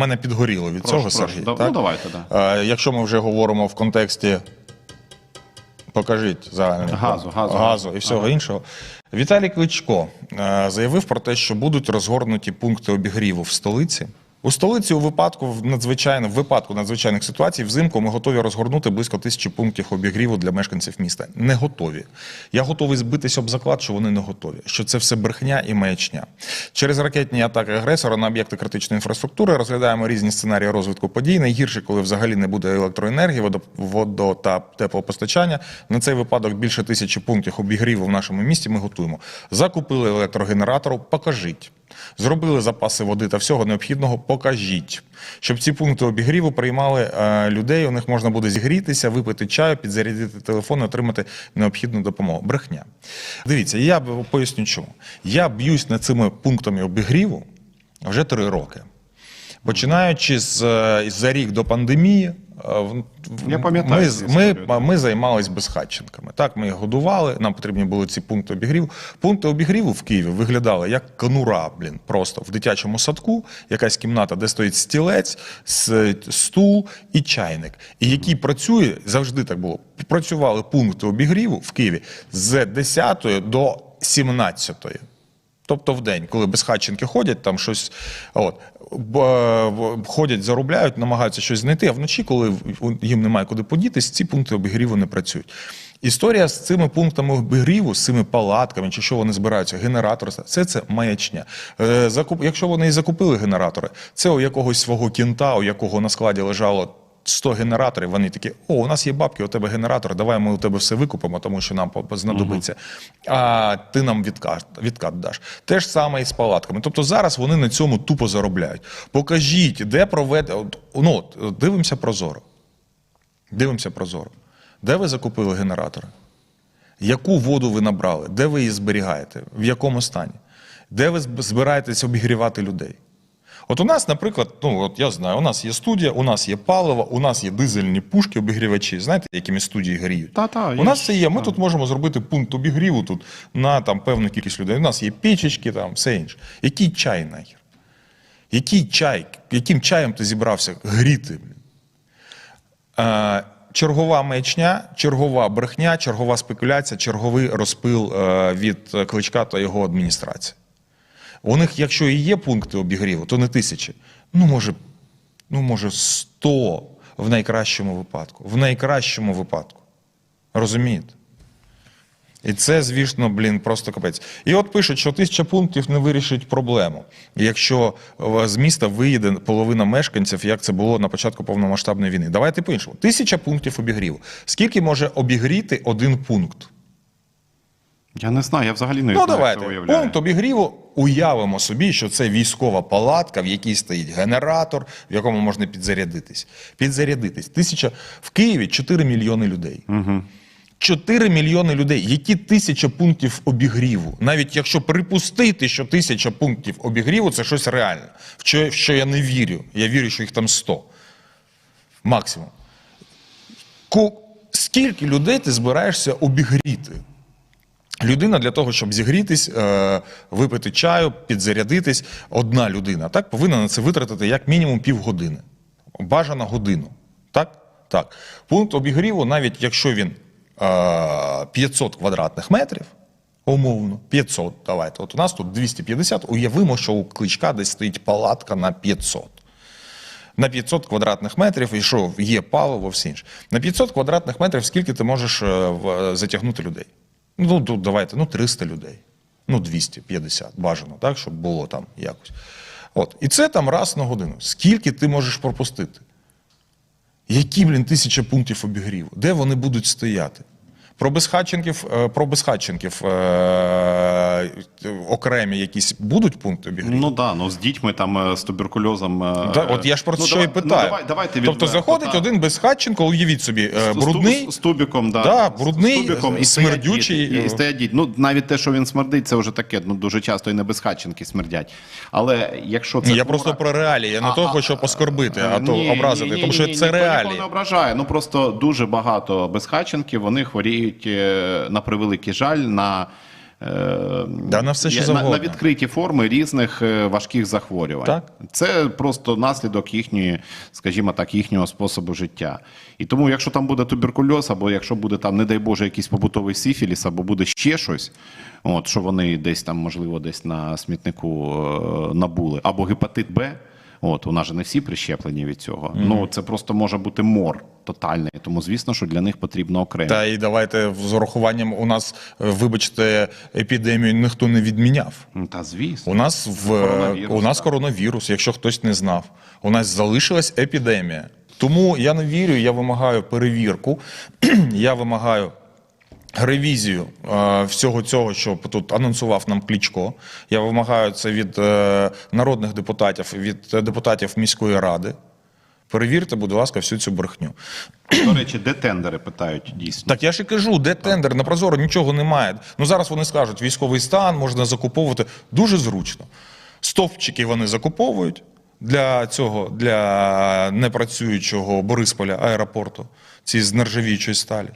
мене підгоріло від Прошу, цього, прошу. Сергій. Да- так? ну, давайте, да. Якщо ми вже говоримо в контексті, покажіть загальний Газу, газу, газу і всього іншого. Віталій Кличко е, заявив про те, що будуть розгорнуті пункти обігріву в столиці. У столиці у випадку в надзвичайно в випадку надзвичайних ситуацій взимку ми готові розгорнути близько тисячі пунктів обігріву для мешканців міста. Не готові. Я готовий збитись об заклад, що вони не готові. Що це все брехня і маячня. Через ракетні атаки агресора на об'єкти критичної інфраструктури розглядаємо різні сценарії розвитку подій. Найгірше, коли взагалі не буде електроенергії, водо, та теплопостачання. На цей випадок більше тисячі пунктів обігріву в нашому місті. Ми готуємо. Закупили електрогенератору. Покажіть. Зробили запаси води та всього необхідного. Покажіть, щоб ці пункти обігріву приймали е, людей. У них можна буде зігрітися, випити чаю, підзарядити телефон, отримати необхідну допомогу. Брехня. Дивіться, я поясню, чому я б'юсь над цими пунктами обігріву вже три роки. Починаючи з е, за рік до пандемії, е, Я пам'ятаю ми, ми, ми займались безхатченками. Так, ми їх годували, нам потрібні були ці пункти обігріву. Пункти обігріву в Києві виглядали як конура, блін, просто в дитячому садку, якась кімната, де стоїть стілець, стул і чайник. І який працює, завжди так було. Працювали пункти обігріву в Києві з 10 до 17. Тобто в день, коли безхатченки ходять, там щось от, ходять, заробляють, намагаються щось знайти, а вночі, коли їм немає куди подітись, ці пункти обігріву не працюють. Історія з цими пунктами обігріву, з цими палатками, чи що вони збираються, генератори, це це маячня. Е, якщо вони і закупили генератори, це у якогось свого кінта, у якого на складі лежало 100 генераторів, вони такі: о, у нас є бабки, у тебе генератор, давай ми у тебе все викупимо, тому що нам знадобиться. А ти нам відкат, відкат даш. Те ж саме і з палатками. Тобто зараз вони на цьому тупо заробляють. Покажіть, де проведе. Ну, дивимося прозоро. Дивимося прозоро. Де ви закупили генератори? Яку воду ви набрали? Де ви її зберігаєте? В якому стані? Де ви зб- збираєтесь обігрівати людей? От у нас, наприклад, ну от я знаю, у нас є студія, у нас є паливо, у нас є дизельні пушки, обігрівачі. Знаєте, якими студії гріють? Та-та, у нас це є. Ми та. тут можемо зробити пункт обігріву тут на там певну кількість людей. У нас є пічечки, там все інше. Який чай нахер? Який чай? Яким чаєм ти зібрався гріти? Е, Чергова маячня, чергова брехня, чергова спекуляція, черговий розпил е, від е, кличка та його адміністрації. У них, якщо і є пункти обігріву, то не тисячі. Ну, може, ну, може, сто в найкращому випадку. В найкращому випадку. Розумієте? І це, звісно, блін, просто капець. І от пишуть, що тисяча пунктів не вирішить проблему. Якщо е, з міста виїде половина мешканців, як це було на початку повномасштабної війни. Давайте по-іншому. Тисяча пунктів обігріву. Скільки може обігріти один пункт? Я не знаю, я взагалі не Ну, знаю, давайте. це уявляю. Пункт обігріву уявимо собі, що це військова палатка, в якій стоїть генератор, в якому можна підзарядитись. Підзарядитись. Тисяча в Києві 4 мільйони людей. Угу. 4 мільйони людей. Які тисяча пунктів обігріву? Навіть якщо припустити, що тисяча пунктів обігріву це щось реальне, в що, в що я не вірю. Я вірю, що їх там 100. Максимум. Ку- Скільки людей ти збираєшся обігріти? Людина для того, щоб зігрітись, е, випити чаю, підзарядитись, одна людина так повинна на це витратити як мінімум півгодини. Бажано годину. Так? Так. Пункт обігріву, навіть якщо він е, 500 квадратних метрів, умовно, 500, давайте. От у нас тут 250, уявимо, що у кличка десь стоїть палатка на 500 на 500 квадратних метрів, і що є паливо, все інше. На 500 квадратних метрів скільки ти можеш е, затягнути людей? Ну, тут давайте, ну 300 людей. Ну, 250 бажано, так, щоб було там якось. От. І це там раз на годину. Скільки ти можеш пропустити? Які, блін, тисяча пунктів обігріву? Де вони будуть стояти? Про безхатченків, е, про безхатченків е, окремі якісь будуть пункти обігріву? Ну да, ну з дітьми там е, з туберкульозом. е, Да, от я ж про ну, що давай- і питаю. Ну, давай, давайте тобто заходить та. один безхатченко, уявіть собі, е, брудний. З, з тубіком, да. Да, брудний, з тубіком, і смердючий. стоять І, і стоять діти. Ну, навіть те, що він смердить, це вже таке. Ну, дуже часто і не безхатченки смердять. Але якщо це. Я хвора- просто про реалії, я не того, щоб оскорбити, а то Ні, образити, ні, ні, тому що ні, це нікого реалії. не ображає. Ну просто дуже багато безхатченків, вони хворіють е, на превеликий жаль на е, Да, на все, що на, на відкриті форми різних е, важких захворювань. Так. Це просто наслідок їхньої, скажімо так, їхнього способу життя. І тому, якщо там буде туберкульоз, або якщо буде там, не дай Боже, якийсь побутовий сифіліс, або буде ще щось, от що вони десь там, можливо, десь на смітнику набули, або гепатит Б. От, у нас же не всі прищеплені від цього. Ну це просто може бути мор тотальний. Тому звісно, що для них потрібно окремо. Та і давайте з урахуванням у нас, е, вибачте, епідемію ніхто не відміняв. Ну, Та звісно. У нас в Коронавірус, у нас так. коронавірус, якщо хтось не знав. У нас залишилась епідемія. Тому я не вірю, я вимагаю перевірку, я вимагаю ревізію е, всього цього, що тут анонсував нам Кличко. Я вимагаю це від е, народних депутатів, від депутатів міської ради. Перевірте, будь ласка, всю цю брехню. До речі, де тендери питають дійсно. Так я ж і кажу, де тендер на прозоро нічого немає. Ну зараз вони скажуть, військовий стан можна закуповувати дуже зручно. Стовпчики вони закуповують для цього, для непрацюючого Борисполя аеропорту, ці з нержавіючої сталі.